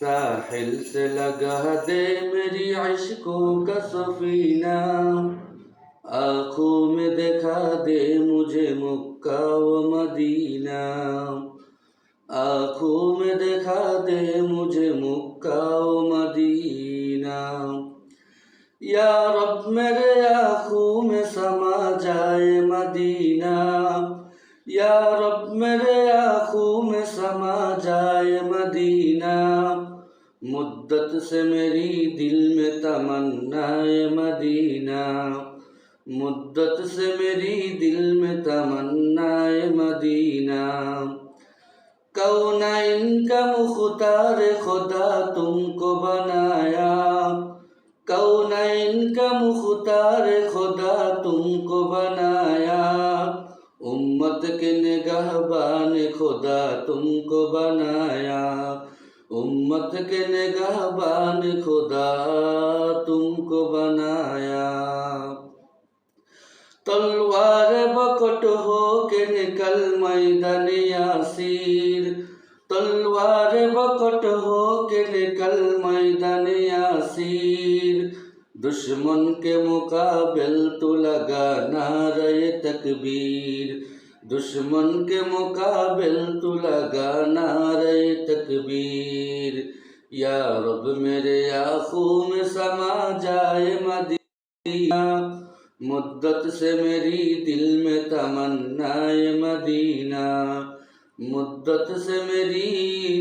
ساحل سے لگا دے میری عشقوں کا سفینہ۔ آنکھوں میں دکھا دے مجھے مکہ و مدینہ۔ آنکھوں میں دکھا دے مجھے مکہ و مدینہ۔ یا رب، میرے آنکھوں میں سما جائے مدینہ۔ یا رب میرے آنکھوں میں سما جائے مدینہ، مدت سے میری دل میں تمنا مدینہ، مدت سے میری دل میں تمنا مدینہ۔ کونین کا مختار خدا تم کو بنایا؟ کونین کا مختار خدا تم کو بنایا؟ امت کے نگہبان خدا تم کو بنایا۔ امت کے نگہبان خدا تم کو بنایا۔ تلوار بکٹ ہو کے نکل میدان یاسیر تلوار بکٹ ہو کے نکل میدان یاسیر دشمن کے مقابل تو لگا نعرہ تکبیر۔ دشمن کے مقابل تو لگا نعرہ تکبیر۔ یا رب میرے آنکھوں میں سما جائے مدینہ۔ مدت سے میری دل میں تمنا مدینہ۔ مدت سے میری